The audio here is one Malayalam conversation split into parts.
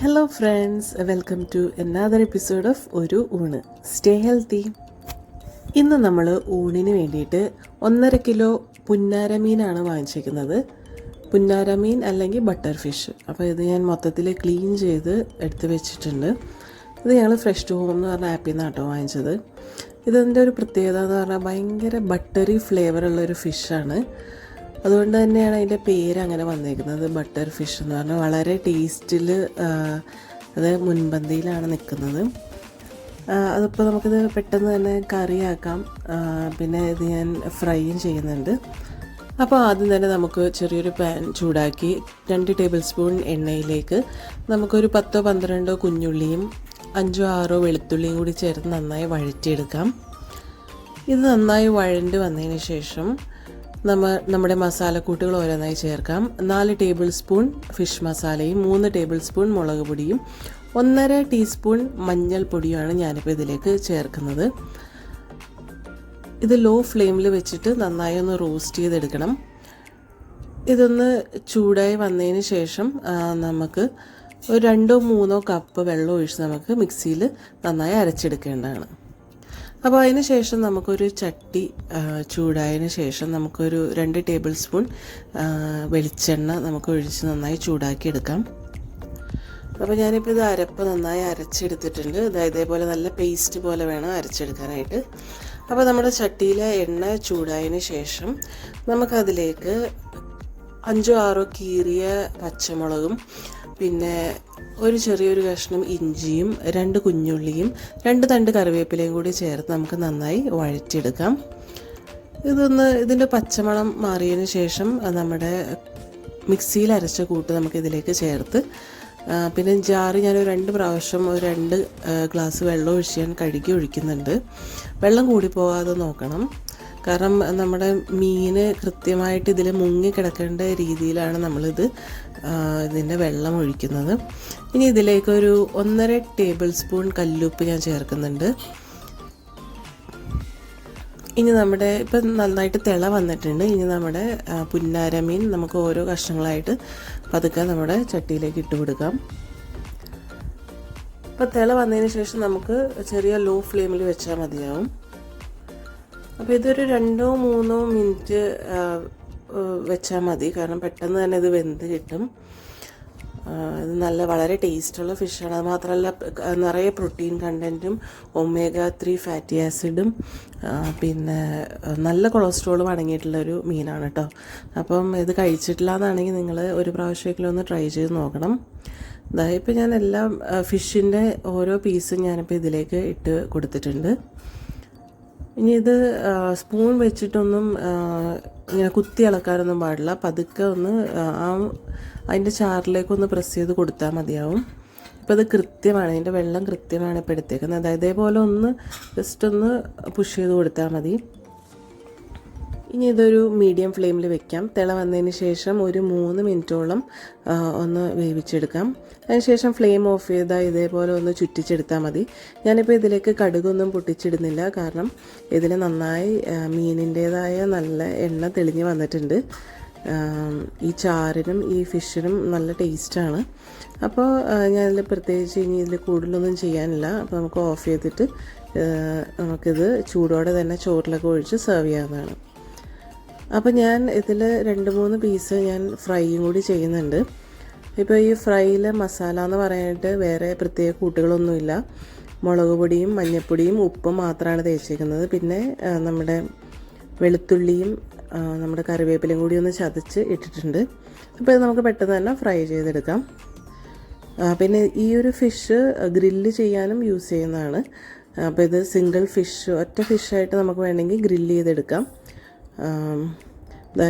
Hello friends welcome to another episode of ഒരു ഊണ്. സ്റ്റേ ഹെൽത്തി ഇന്ന് നമ്മൾ ഊണിന് വേണ്ടിയിട്ട് ഒന്നര കിലോ പുന്നാര മീനാണ് വാങ്ങിച്ചിരിക്കുന്നത് പുന്നാര മീൻ അല്ലെങ്കിൽ ബട്ടർ ഫിഷ്. അപ്പോൾ ഇത് ഞാൻ മൊത്തത്തിൽ ക്ലീൻ ചെയ്ത് എടുത്ത് വെച്ചിട്ടുണ്ട്. ഇത് ഞങ്ങൾ ഫ്രഷ് ടു ഹോം എന്ന് പറഞ്ഞ ആപ്പിൽ നിന്നാട്ടോ വാങ്ങിച്ചത്. ഇതിന്റെ ഒരു പ്രത്യേകത എന്ന് പറഞ്ഞാൽ ഭയങ്കര ബട്ടറി ഫ്ലേവറുള്ള ഒരു ഫിഷാണ് അതുകൊണ്ട് തന്നെയാണ് അതിന്റെ പേര് അങ്ങനെ വന്നിരിക്കുന്നത് ബട്ടർ ഫിഷ് എന്ന് പറഞ്ഞാൽ വളരെ ടേസ്റ്റിൽ അത് മുൻപന്തിയിലാണ് നിൽക്കുന്നത്. അതിപ്പോൾ നമുക്കിത് പെട്ടെന്ന് തന്നെ കറിയാക്കാം. പിന്നെ ഇത് ഞാൻ ഫ്രൈയും ചെയ്യുന്നുണ്ട്. അപ്പോൾ ആദ്യം തന്നെ നമുക്ക് ചെറിയൊരു പാൻ ചൂടാക്കി രണ്ട് ടേബിൾ സ്പൂൺ എണ്ണയിലേക്ക് നമുക്കൊരു പത്തോ പന്ത്രണ്ടോ കുഞ്ഞുള്ളിയും അഞ്ചോ ആറോ വെളുത്തുള്ളിയും കൂടി ചേർത്ത് നന്നായി വഴറ്റിയെടുക്കാം. ഇത് നന്നായി വഴണ്ട് വന്നതിന് ശേഷം നമ്മ നമ്മുടെ മസാലക്കൂട്ടുകൾ ഓരോന്നായി ചേർക്കാം. നാല് ടേബിൾ സ്പൂൺ ഫിഷ് മസാലയും മൂന്ന് ടേബിൾ സ്പൂൺ മുളക് പൊടിയും ഒന്നര ടീസ്പൂൺ മഞ്ഞൾപ്പൊടിയുമാണ് ഞാനിപ്പോൾ ഇതിലേക്ക് ചേർക്കുന്നത്. ഇത് ലോ ഫ്ലെയിമിൽ വെച്ചിട്ട് നന്നായി ഒന്ന് റോസ്റ്റ് ചെയ്തെടുക്കണം. ഇതൊന്ന് ചൂടായി വന്നതിന് ശേഷം നമുക്ക് ഒരു രണ്ടോ മൂന്നോ കപ്പ് വെള്ളം ഒഴിച്ച് നമുക്ക് മിക്സിയിൽ നന്നായി അരച്ചെടുക്കേണ്ടതാണ്. അപ്പോൾ അതിന് ശേഷം നമുക്കൊരു ചട്ടി ചൂടായതിന് ശേഷം നമുക്കൊരു രണ്ട് ടേബിൾ സ്പൂൺ വെളിച്ചെണ്ണ നമുക്ക് ഒഴിച്ച് നന്നായി ചൂടാക്കി എടുക്കാം അപ്പോൾ ഞാനിപ്പോൾ ഇത് അരപ്പ് നന്നായി അരച്ചെടുത്തിട്ടുണ്ട്. അതായത് ഇതേപോലെ നല്ല പേസ്റ്റ് പോലെ വേണം അരച്ചെടുക്കാനായിട്ട്. അപ്പോൾ നമ്മുടെ ചട്ടിയിലെ എണ്ണ ചൂടായതിന് ശേഷം നമുക്കതിലേക്ക് അഞ്ചോ ആറോ കീറിയ പച്ചമുളകും പിന്നെ ഒരു ചെറിയൊരു കഷ്ണം ഇഞ്ചിയും രണ്ട് കുഞ്ഞുള്ളിയും രണ്ട് തണ്ട് കറിവേപ്പിലയും കൂടി ചേർത്ത് നമുക്ക് നന്നായി വഴറ്റിയെടുക്കാം. ഇതൊന്ന് ഇതിന്റെ പച്ചമണം മാറിയതിന് ശേഷം നമ്മുടെ മിക്സിയിൽ അരച്ച കൂട്ട് നമുക്ക് ഇതിലേക്ക് ചേർത്ത് പിന്നെ ജാറ് ഞാൻ രണ്ട് പ്രാവശ്യം ഒരു രണ്ട് ഗ്ലാസ് വെള്ളം ഒഴിച്ച് ഞാൻ കഴുകി ഒഴിക്കുന്നുണ്ട്. വെള്ളം കൂടി പോകാതെ നോക്കണം. കാരണം നമ്മുടെ മീന് കൃത്യമായിട്ട് ഇതിൽ മുങ്ങി കിടക്കേണ്ട രീതിയിലാണ് നമ്മളിത് ഇതിന്റെ വെള്ളം ഒഴിക്കുന്നത്. ഇനി ഇതിലേക്ക് ഇതിലേക്കൊരു ഒന്നര ടേബിൾ സ്പൂൺ കല്ലുപ്പ് ഞാൻ ചേർക്കുന്നുണ്ട്. ഇനി നമ്മുടെ ഇപ്പം നന്നായിട്ട് തിള വന്നിട്ടുണ്ട്. ഇനി നമ്മുടെ പുന്നാര മീൻ നമുക്ക് ഓരോ കഷ്ണങ്ങളായിട്ട് പതുക്കെ നമ്മുടെ ചട്ടിയിലേക്ക് ഇട്ട് കൊടുക്കാം. അപ്പോൾ തിള വന്നതിന് ശേഷം നമുക്ക് ചെറിയ ലോ ഫ്ലെയിമിൽ വെച്ചാൽ മതിയാവും. അപ്പോൾ ഇതൊരു രണ്ടോ മൂന്നോ മിനിറ്റ് വെച്ചാൽ മതി. കാരണം പെട്ടെന്ന് തന്നെ ഇത് വെന്ത് കിട്ടും. ഇത് നല്ല വളരെ ടേസ്റ്റുള്ള ഫിഷാണ്. അത് മാത്രമല്ല നിറയെ പ്രോട്ടീൻ കണ്ടന്റും ഒമേഗ ത്രീ ഫാറ്റി ആസിഡും പിന്നെ നല്ല കൊളസ്ട്രോളും അടങ്ങിയിട്ടുള്ള ഒരു മീനാണ് കേട്ടോ. അപ്പം ഇത് കഴിച്ചിട്ടില്ല എന്നാണെങ്കിൽ നിങ്ങൾ ഒരു പ്രാവശ്യമെങ്കിലും ഒന്ന് ട്രൈ ചെയ്ത് നോക്കണം. അതായത് ഇപ്പം ഞാൻ എല്ലാ ഫിഷിന്റെ ഓരോ പീസും ഞാനിപ്പോൾ ഇതിലേക്ക് ഇട്ട് കൊടുത്തിട്ടുണ്ട്. ഇനി ഇത് സ്പൂൺ വെച്ചിട്ടൊന്നും ഇങ്ങനെ കുത്തി ഇളക്കാനൊന്നും പാടില്ല. പതുക്കെ ഒന്ന് ആ, അതിന്റെ ചാറിലേക്ക് ഒന്ന് പ്രസ് ചെയ്ത് കൊടുത്താൽ മതിയാവും. ഇപ്പോൾ ഇത് കൃത്യമാണ് അതിന്റെ വെള്ളം കൃത്യമാണ് ഇപ്പോൾ എടുത്തേക്കുന്നത്. അതായത് ഇതേപോലെ ഒന്ന് ജസ്റ്റ് ഒന്ന് പുഷ് ചെയ്ത് കൊടുത്താൽ മതി. ഇനി ഇതൊരു മീഡിയം ഫ്ലെയിമിൽ വെക്കാം. തിള വന്നതിന് ശേഷം ഒരു മൂന്ന് മിനിറ്റോളം ഒന്ന് വേവിച്ചെടുക്കാം. അതിനുശേഷം ഫ്ലെയിം ഓഫ് ചെയ്താൽ ഇതേപോലെ ഒന്ന് ചുറ്റിച്ചെടുത്താൽ മതി. ഞാനിപ്പോൾ ഇതിലേക്ക് കടുകൊന്നും പൊട്ടിച്ചിടുന്നില്ല. കാരണം ഇതിൽ നന്നായി മീനിന്റേതായ നല്ല എണ്ണ തെളിഞ്ഞ് വന്നിട്ടുണ്ട്. ഈ ചാറിനും ഈ ഫിഷിനും നല്ല ടേസ്റ്റാണ്. അപ്പോൾ ഞാനിതിൽ പ്രത്യേകിച്ച് ഇനി ഇതിൽ കൂടുതലൊന്നും ചെയ്യാനില്ല. അപ്പോൾ നമുക്ക് ഓഫ് ചെയ്തിട്ട് നമുക്കിത് ചൂടോടെ തന്നെ ചോറിലൊക്കെ ഒഴിച്ച് സെർവ് ചെയ്യാവുന്നതാണ്. അപ്പോൾ ഞാൻ ഇതിൽ രണ്ട് മൂന്ന് പീസ് ഞാൻ ഫ്രൈയും കൂടി ചെയ്യുന്നുണ്ട്. ഇപ്പോൾ ഈ ഫ്രൈയിൽ മസാല എന്ന് പറയാനായിട്ട് വേറെ പ്രത്യേക കൂട്ടുകളൊന്നുമില്ല. മുളക് പൊടിയും മഞ്ഞൾപ്പൊടിയും ഉപ്പും മാത്രമാണ് തേച്ചേക്കുന്നത്. പിന്നെ നമ്മുടെ വെളുത്തുള്ളിയും നമ്മുടെ കറിവേപ്പിലയും കൂടി ഒന്ന് ചതച്ച് ഇട്ടിട്ടുണ്ട്. അപ്പോൾ ഇത് നമുക്ക് പെട്ടെന്ന് തന്നെ ഫ്രൈ ചെയ്തെടുക്കാം. പിന്നെ ഈ ഒരു ഫിഷ് ഗ്രില്ല് ചെയ്യാനും യൂസ് ചെയ്യുന്നതാണ്. അപ്പോൾ ഇത് സിംഗിൾ ഫിഷ് ഒറ്റ ഫിഷായിട്ട് നമുക്ക് വേണമെങ്കിൽ ഗ്രില്ല് ചെയ്തെടുക്കാം.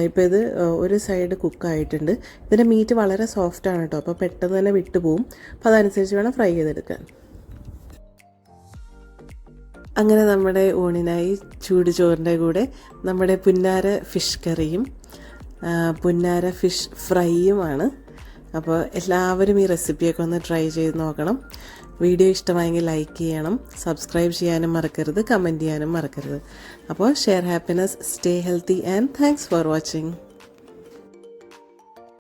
ഇപ്പോൾ ഇത് ഒരു സൈഡ് കുക്കായിട്ടുണ്ട് ഇതിന്റെ മീറ്റ് വളരെ സോഫ്റ്റാണ് കേട്ടോ അപ്പോൾ പെട്ടെന്ന് തന്നെ വിട്ടുപോകും അപ്പോൾ അതനുസരിച്ച് വേണം ഫ്രൈ ചെയ്തെടുക്കാൻ. അങ്ങനെ നമ്മുടെ ഊണിനായി ചൂട് ചോറിന്റെ കൂടെ നമ്മുടെ പുന്നാര ഫിഷ് കറിയും പുന്നാര ഫിഷ് ഫ്രൈയുമാണ് അപ്പോൾ എല്ലാവരും ഈ റെസിപ്പിയൊക്കെ ഒന്ന് ട്രൈ ചെയ്ത് നോക്കണം. വീഡിയോ ഇഷ്ടമായെങ്കിൽ ലൈക്ക് ചെയ്യണം സബ്സ്ക്രൈബ് ചെയ്യാനും മറക്കരുത് കമന്റ് ചെയ്യാനും മറക്കരുത്. അപ്പോൾ share happiness stay healthy and thanks for watching